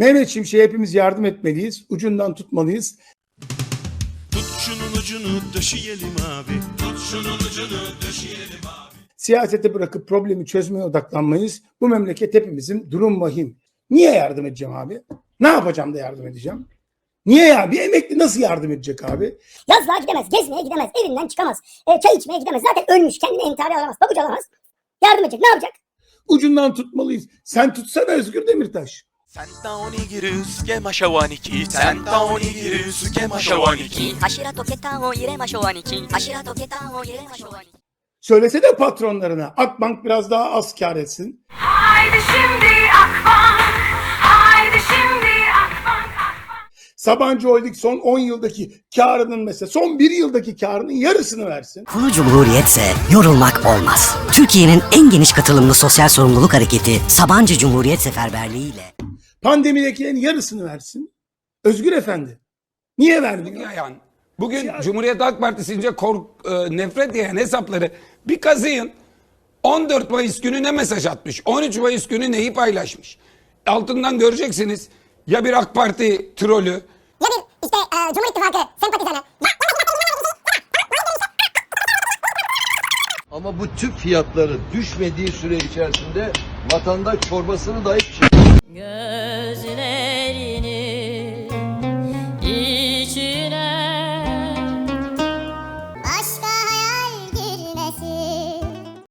Mehmet Şimşek'e hepimiz yardım etmeliyiz. Ucundan tutmalıyız. Tut şunun ucunu döşeyelim abi. Tut şunun ucunu döşeyelim abi. Siyasete bırakıp problemi çözmeye odaklanmayız. Bu memleket hepimizin durum vahim. Niye yardım edeceğim abi? Ne yapacağım da yardım edeceğim? Niye ya? Bir emekli nasıl yardım edecek abi? Yazlığa gidemez, gezmeye gidemez, evinden çıkamaz. E, çay içmeye gidemez. Zaten ölmüş, kendine intihar alamaz, pabuç alamaz. Yardım edecek, ne yapacak? Ucundan tutmalıyız. Sen tutsana Özgür Demirtaş. Senta onigiri usuke mashawaniki. Senta onigiri usuke mashawaniki. 柱と桁を入れましょう兄貴柱と桁を入れましょう兄貴 Söylesene patronlarına. Akbank biraz daha az kar etsin. Haydi şimdi Akbank, haydi şimdi Akbank, Akbank. Sabancı Holding son 10 yıldaki karının mesela son 1 yıldaki karının yarısını versin. Konu Cumhuriyetse yorulmak olmaz. Türkiye'nin en geniş katılımlı sosyal sorumluluk hareketi Sabancı Cumhuriyet Seferberliği ile Pandemidekilerin yarısını versin. Özgür Efendi. Niye vermiyor? yayan, bugün Cumhuriyet Halk Partisi'nce kork, e, nefret yayan hesapları bir kazıyın. 14 Mayıs günü ne mesaj atmış? 13 Mayıs günü neyi paylaşmış? Altından göreceksiniz ya bir AK Parti trolü Ya bir işte e, Cumhur İttifakı sempatizanı. Ama bu tüp fiyatları düşmediği süre içerisinde vatandaş çorbasını dahi gözüne